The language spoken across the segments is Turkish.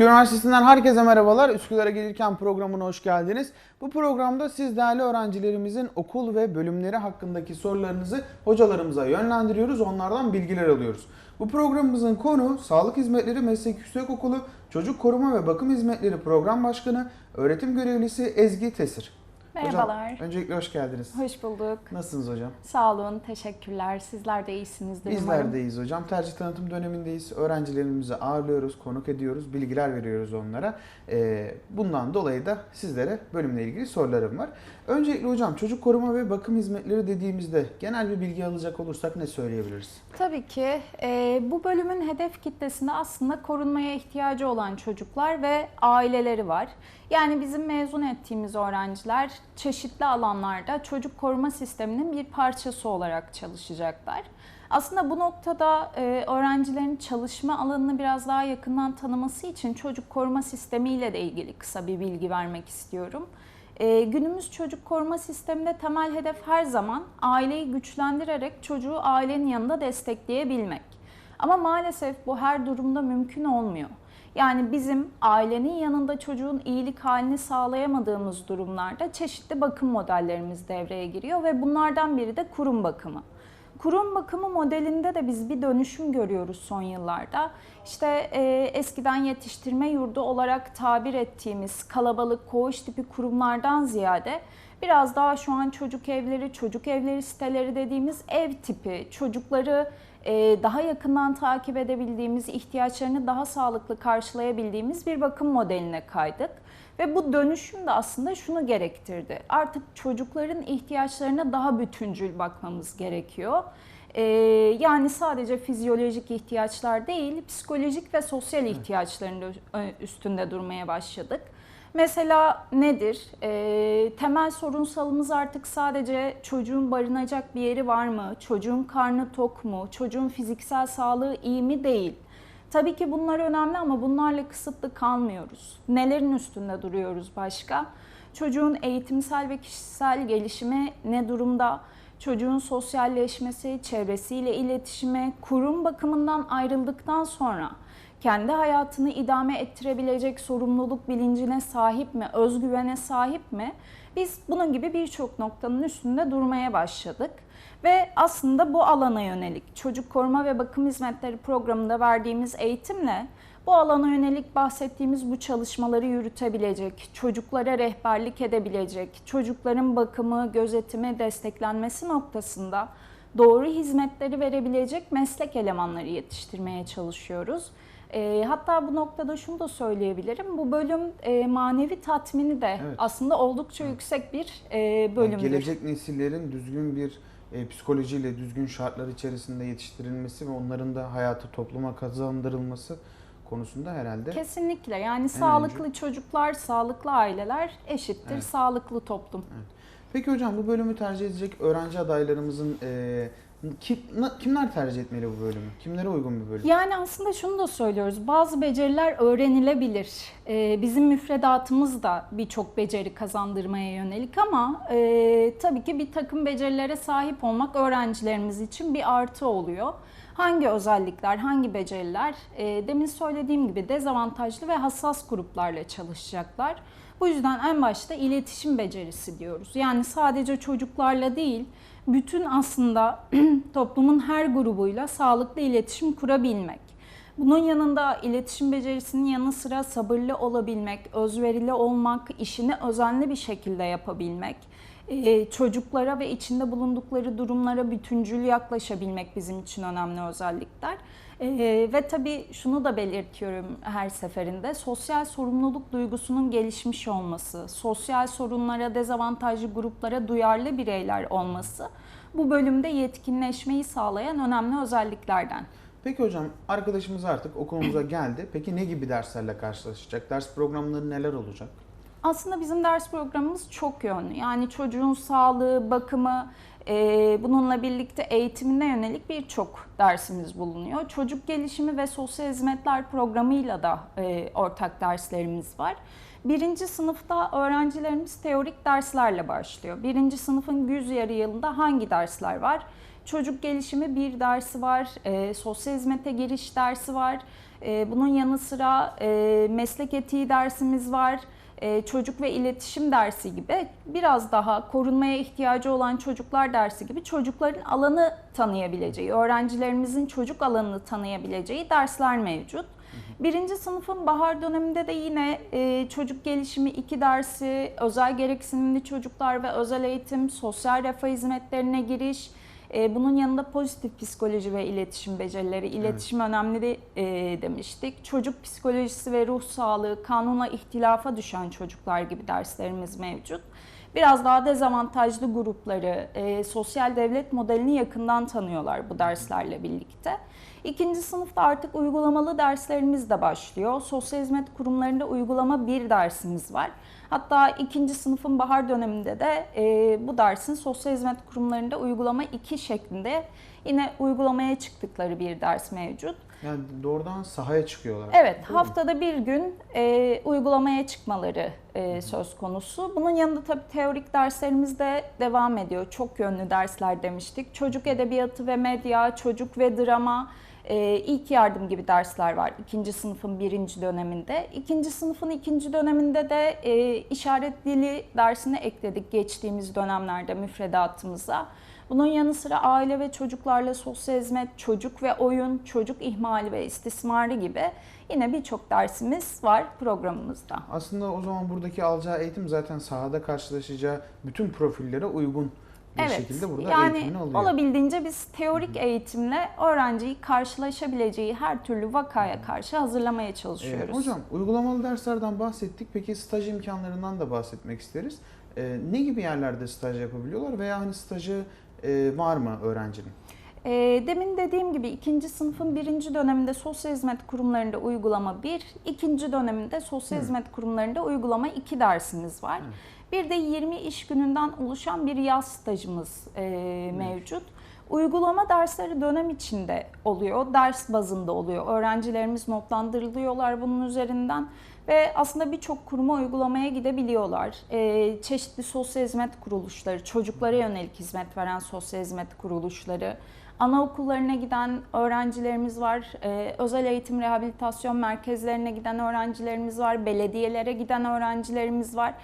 Üsküdar Üniversitesi'nden herkese merhabalar. Üsküdar'a gelirken programına hoş geldiniz. Bu programda siz değerli öğrencilerimizin okul ve bölümleri hakkındaki sorularınızı hocalarımıza yönlendiriyoruz. Onlardan bilgiler alıyoruz. Bu programımızın konu Sağlık Hizmetleri Meslek Yüksekokulu Çocuk Koruma ve Bakım Hizmetleri Program Başkanı Öğretim Görevlisi Ezgi Tesir. Merhabalar. Hocam, öncelikle hoş geldiniz. Hoş bulduk. Nasılsınız hocam? Sağ olun, teşekkürler. Sizler de iyisinizdir Bizler umarım. deyiz hocam. Tercih tanıtım dönemindeyiz. Öğrencilerimizi ağırlıyoruz, konuk ediyoruz, bilgiler veriyoruz onlara. Ee, bundan dolayı da sizlere bölümle ilgili sorularım var. Öncelikle hocam çocuk koruma ve bakım hizmetleri dediğimizde genel bir bilgi alacak olursak ne söyleyebiliriz? Tabii ki e, bu bölümün hedef kitlesinde aslında korunmaya ihtiyacı olan çocuklar ve aileleri var. Yani bizim mezun ettiğimiz öğrenciler çeşitli alanlarda çocuk koruma sisteminin bir parçası olarak çalışacaklar. Aslında bu noktada e, öğrencilerin çalışma alanını biraz daha yakından tanıması için çocuk koruma sistemiyle de ilgili kısa bir bilgi vermek istiyorum. Ee, günümüz çocuk koruma sisteminde temel hedef her zaman aileyi güçlendirerek çocuğu ailenin yanında destekleyebilmek. Ama maalesef bu her durumda mümkün olmuyor. Yani bizim ailenin yanında çocuğun iyilik halini sağlayamadığımız durumlarda çeşitli bakım modellerimiz devreye giriyor ve bunlardan biri de kurum bakımı. Kurum bakımı modelinde de biz bir dönüşüm görüyoruz son yıllarda. İşte e, eskiden yetiştirme yurdu olarak tabir ettiğimiz kalabalık koğuş tipi kurumlardan ziyade biraz daha şu an çocuk evleri, çocuk evleri siteleri dediğimiz ev tipi çocukları e, daha yakından takip edebildiğimiz, ihtiyaçlarını daha sağlıklı karşılayabildiğimiz bir bakım modeline kaydık. Ve bu dönüşüm de aslında şunu gerektirdi. Artık çocukların ihtiyaçlarına daha bütüncül bakmamız gerekiyor. Ee, yani sadece fizyolojik ihtiyaçlar değil, psikolojik ve sosyal ihtiyaçların üstünde durmaya başladık. Mesela nedir? Ee, temel sorunsalımız artık sadece çocuğun barınacak bir yeri var mı? Çocuğun karnı tok mu? Çocuğun fiziksel sağlığı iyi mi? Değil. Tabii ki bunlar önemli ama bunlarla kısıtlı kalmıyoruz. Nelerin üstünde duruyoruz başka? Çocuğun eğitimsel ve kişisel gelişimi ne durumda? Çocuğun sosyalleşmesi, çevresiyle iletişimi, kurum bakımından ayrıldıktan sonra kendi hayatını idame ettirebilecek sorumluluk bilincine sahip mi, özgüvene sahip mi? Biz bunun gibi birçok noktanın üstünde durmaya başladık. Ve aslında bu alana yönelik çocuk koruma ve bakım hizmetleri programında verdiğimiz eğitimle bu alana yönelik bahsettiğimiz bu çalışmaları yürütebilecek, çocuklara rehberlik edebilecek, çocukların bakımı, gözetimi, desteklenmesi noktasında doğru hizmetleri verebilecek meslek elemanları yetiştirmeye çalışıyoruz. E, hatta bu noktada şunu da söyleyebilirim. Bu bölüm e, manevi tatmini de Evet. aslında oldukça yüksek bir e, bölümdür. Yani gelecek nesillerin düzgün bir e, psikolojiyle düzgün şartlar içerisinde yetiştirilmesi ve onların da hayatı topluma kazandırılması konusunda herhalde Kesinlikle yani sağlıklı çocuklar, sağlıklı aileler eşittir Evet. sağlıklı toplum. Peki hocam bu bölümü tercih edecek öğrenci adaylarımızın e, kim, kimler tercih etmeli bu bölümü? Kimlere uygun bir bölüm? Yani aslında şunu da söylüyoruz. Bazı beceriler öğrenilebilir. Ee, bizim müfredatımız da birçok beceri kazandırmaya yönelik ama e, tabii ki bir takım becerilere sahip olmak öğrencilerimiz için bir artı oluyor. Hangi özellikler, hangi beceriler? E, demin söylediğim gibi dezavantajlı ve hassas gruplarla çalışacaklar. Bu yüzden en başta iletişim becerisi diyoruz. Yani sadece çocuklarla değil, bütün aslında toplumun her grubuyla sağlıklı iletişim kurabilmek. Bunun yanında iletişim becerisinin yanı sıra sabırlı olabilmek, özverili olmak, işini özenli bir şekilde yapabilmek, ee, çocuklara ve içinde bulundukları durumlara bütüncül yaklaşabilmek bizim için önemli özellikler. Ee, ve tabii şunu da belirtiyorum her seferinde, sosyal sorumluluk duygusunun gelişmiş olması, sosyal sorunlara, dezavantajlı gruplara duyarlı bireyler olması bu bölümde yetkinleşmeyi sağlayan önemli özelliklerden. Peki hocam arkadaşımız artık okulumuza geldi. Peki ne gibi derslerle karşılaşacak? Ders programları neler olacak? Aslında bizim ders programımız çok yönlü. Yani çocuğun sağlığı, bakımı, e, bununla birlikte eğitimine yönelik birçok dersimiz bulunuyor. Çocuk gelişimi ve sosyal hizmetler programıyla da e, ortak derslerimiz var. Birinci sınıfta öğrencilerimiz teorik derslerle başlıyor. Birinci sınıfın güz yarı yılında hangi dersler var? çocuk gelişimi bir dersi var, e, sosyal hizmete giriş dersi var. E, bunun yanı sıra e, meslek etiği dersimiz var. E, çocuk ve iletişim dersi gibi biraz daha korunmaya ihtiyacı olan çocuklar dersi gibi çocukların alanı tanıyabileceği, öğrencilerimizin çocuk alanını tanıyabileceği dersler mevcut. Birinci sınıfın bahar döneminde de yine e, çocuk gelişimi iki dersi, özel gereksinimli çocuklar ve özel eğitim, sosyal refah hizmetlerine giriş, e, bunun yanında pozitif psikoloji ve iletişim becerileri, iletişim önemli e, demiştik. Çocuk psikolojisi ve ruh sağlığı, kanunla ihtilafa düşen çocuklar gibi derslerimiz mevcut. Biraz daha dezavantajlı grupları, e, sosyal devlet modelini yakından tanıyorlar bu derslerle birlikte. İkinci sınıfta artık uygulamalı derslerimiz de başlıyor. Sosyal hizmet kurumlarında uygulama bir dersimiz var. Hatta ikinci sınıfın bahar döneminde de e, bu dersin sosyal hizmet kurumlarında uygulama 2 şeklinde yine uygulamaya çıktıkları bir ders mevcut. Yani doğrudan sahaya çıkıyorlar. Evet, haftada bir gün e, uygulamaya çıkmaları e, söz konusu. Bunun yanında tabii teorik derslerimiz de devam ediyor. Çok yönlü dersler demiştik. Çocuk edebiyatı ve medya, çocuk ve drama, e, ilk yardım gibi dersler var ikinci sınıfın birinci döneminde. İkinci sınıfın ikinci döneminde de e, işaret dili dersini ekledik geçtiğimiz dönemlerde müfredatımıza. Bunun yanı sıra aile ve çocuklarla sosyal hizmet, çocuk ve oyun, çocuk ihmali ve istismarı gibi yine birçok dersimiz var programımızda. Aslında o zaman buradaki alacağı eğitim zaten sahada karşılaşacağı bütün profillere uygun bir şekilde burada yani eğitimini alıyor. olabildiğince biz teorik eğitimle öğrenciyi karşılaşabileceği her türlü vakaya karşı hazırlamaya Ee, çalışıyoruz. hocam uygulamalı derslerden bahsettik. Peki staj imkanlarından da bahsetmek isteriz. Ee, ne gibi yerlerde staj yapabiliyorlar veya hani stajı e, var mı öğrencinin? E, demin dediğim gibi ikinci sınıfın birinci döneminde sosyal hizmet kurumlarında uygulama bir, ikinci döneminde sosyal Hı. hizmet kurumlarında uygulama iki dersimiz var. Bir de 20 iş gününden oluşan bir yaz stajımız e, mevcut. Uygulama dersleri dönem içinde oluyor, ders bazında oluyor. Öğrencilerimiz notlandırılıyorlar bunun üzerinden ve aslında birçok kuruma uygulamaya gidebiliyorlar. E, çeşitli sosyal hizmet kuruluşları, çocuklara yönelik hizmet veren sosyal hizmet kuruluşları, anaokullarına giden öğrencilerimiz var, e, özel eğitim rehabilitasyon merkezlerine giden öğrencilerimiz var, belediyelere giden öğrencilerimiz var.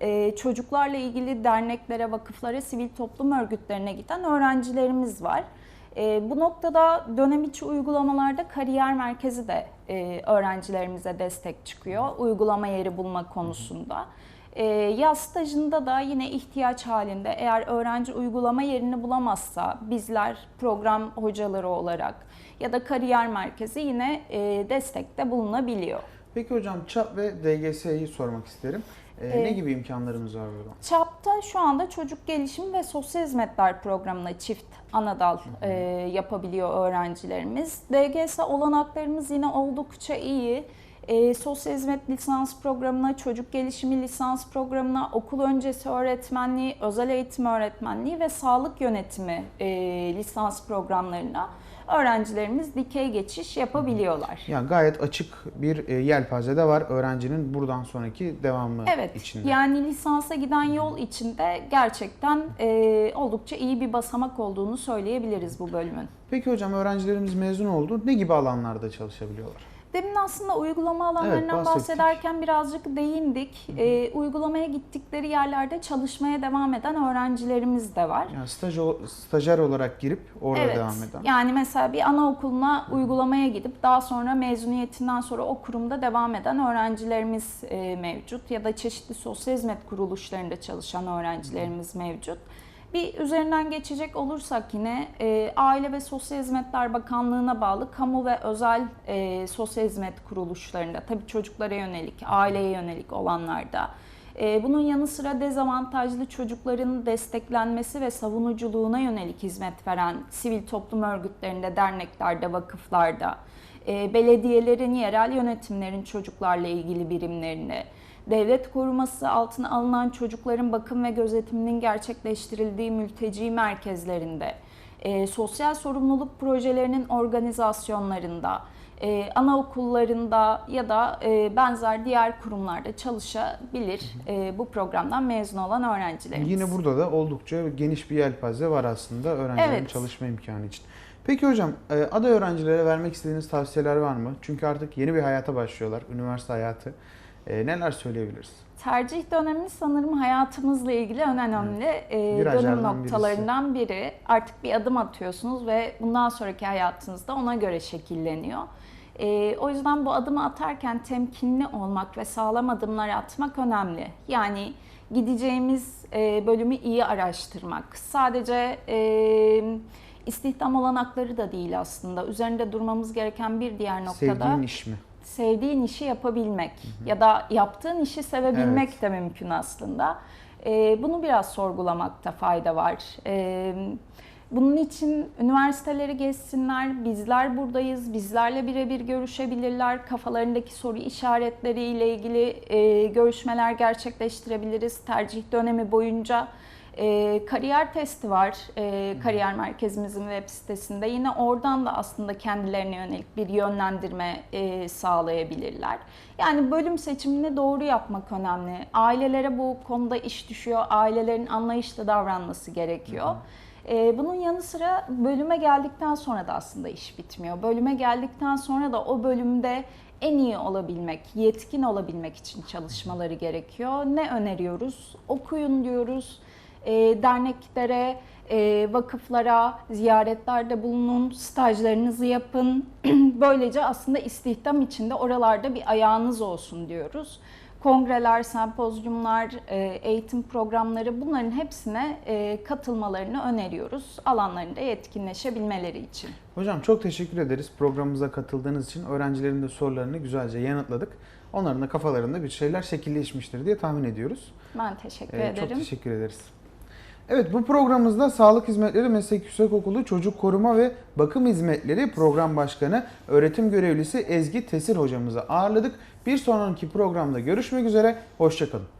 E, çocuklarla ilgili derneklere, vakıflara, sivil toplum örgütlerine giden öğrencilerimiz var. E, bu noktada dönem içi uygulamalarda kariyer merkezi de e, öğrencilerimize destek çıkıyor uygulama yeri bulma konusunda. E, yaz stajında da yine ihtiyaç halinde eğer öğrenci uygulama yerini bulamazsa bizler program hocaları olarak ya da kariyer merkezi yine e, destekte bulunabiliyor. Peki hocam ÇAP ve DGS'yi sormak isterim. Ee, Ee, ne gibi imkanlarımız var burada? ÇAP'ta şu anda çocuk gelişimi ve sosyal hizmetler programına çift anadal e, yapabiliyor öğrencilerimiz. DGS olanaklarımız yine oldukça iyi. E, sosyal hizmet lisans programına, çocuk gelişimi lisans programına, okul öncesi öğretmenliği, özel eğitim öğretmenliği ve sağlık yönetimi e, lisans programlarına öğrencilerimiz dikey geçiş yapabiliyorlar. Yani gayet açık bir e, yelpazede var öğrencinin buradan sonraki devamı Evet, içinde. yani lisansa giden yol içinde gerçekten e, oldukça iyi bir basamak olduğunu söyleyebiliriz bu bölümün. Peki hocam öğrencilerimiz mezun oldu. Ne gibi alanlarda çalışabiliyorlar? Demin aslında uygulama alanlarından bahsettik. bahsederken birazcık değindik. E, uygulamaya gittikleri yerlerde çalışmaya devam eden öğrencilerimiz de var. Yani staj, stajyer olarak girip orada evet. devam eden. Yani mesela bir anaokuluna uygulamaya gidip daha sonra mezuniyetinden sonra o kurumda devam eden öğrencilerimiz e, mevcut ya da çeşitli sosyal hizmet kuruluşlarında çalışan öğrencilerimiz mevcut. Bir üzerinden geçecek olursak yine e, Aile ve Sosyal Hizmetler Bakanlığı'na bağlı kamu ve özel e, sosyal hizmet kuruluşlarında tabii çocuklara yönelik, aileye yönelik olanlarda e, bunun yanı sıra dezavantajlı çocukların desteklenmesi ve savunuculuğuna yönelik hizmet veren sivil toplum örgütlerinde, derneklerde, vakıflarda, e, belediyelerin, yerel yönetimlerin çocuklarla ilgili birimlerini, devlet koruması altına alınan çocukların bakım ve gözetiminin gerçekleştirildiği mülteci merkezlerinde, e, sosyal sorumluluk projelerinin organizasyonlarında, e, anaokullarında ya da e, benzer diğer kurumlarda çalışabilir e, bu programdan mezun olan öğrencilerimiz. Yine burada da oldukça geniş bir yelpaze var aslında öğrencilerin Evet. çalışma imkanı için. Peki hocam e, aday öğrencilere vermek istediğiniz tavsiyeler var mı? Çünkü artık yeni bir hayata başlıyorlar, üniversite hayatı. E, neler söyleyebiliriz? Tercih dönemi sanırım hayatımızla ilgili en önemli e, dönüm birisi. noktalarından biri. Artık bir adım atıyorsunuz ve bundan sonraki hayatınız da ona göre şekilleniyor. E, o yüzden bu adımı atarken temkinli olmak ve sağlam adımlar atmak önemli. Yani gideceğimiz e, bölümü iyi araştırmak. Sadece e, istihdam olanakları da değil aslında. Üzerinde durmamız gereken bir diğer noktada Sevdiğin iş mi? Sevdiğin işi yapabilmek ya da yaptığın işi sevebilmek Evet. de mümkün aslında. Ee, bunu biraz sorgulamakta fayda var. Ee, bunun için üniversiteleri gezsinler, bizler buradayız, bizlerle birebir görüşebilirler, kafalarındaki soru işaretleriyle ilgili e, görüşmeler gerçekleştirebiliriz tercih dönemi boyunca. E, kariyer testi var e, kariyer merkezimizin web sitesinde. Yine oradan da aslında kendilerine yönelik bir yönlendirme e, sağlayabilirler. Yani bölüm seçimini doğru yapmak önemli. Ailelere bu konuda iş düşüyor. Ailelerin anlayışla davranması gerekiyor. E, bunun yanı sıra bölüme geldikten sonra da aslında iş bitmiyor. Bölüme geldikten sonra da o bölümde en iyi olabilmek, yetkin olabilmek için çalışmaları gerekiyor. Ne öneriyoruz? Okuyun diyoruz e, derneklere, e, vakıflara ziyaretlerde bulunun, stajlarınızı yapın. Böylece aslında istihdam içinde oralarda bir ayağınız olsun diyoruz. Kongreler, sempozyumlar, e, eğitim programları bunların hepsine e, katılmalarını öneriyoruz. Alanlarında yetkinleşebilmeleri için. Hocam çok teşekkür ederiz programımıza katıldığınız için. Öğrencilerin de sorularını güzelce yanıtladık. Onların da kafalarında bir şeyler şekilleşmiştir diye tahmin ediyoruz. Ben teşekkür Ee, ederim. Çok teşekkür ederiz. Evet bu programımızda Sağlık Hizmetleri Meslek Yüksekokulu Çocuk Koruma ve Bakım Hizmetleri Program Başkanı Öğretim Görevlisi Ezgi Tesir hocamızı ağırladık. Bir sonraki programda görüşmek üzere, hoşçakalın.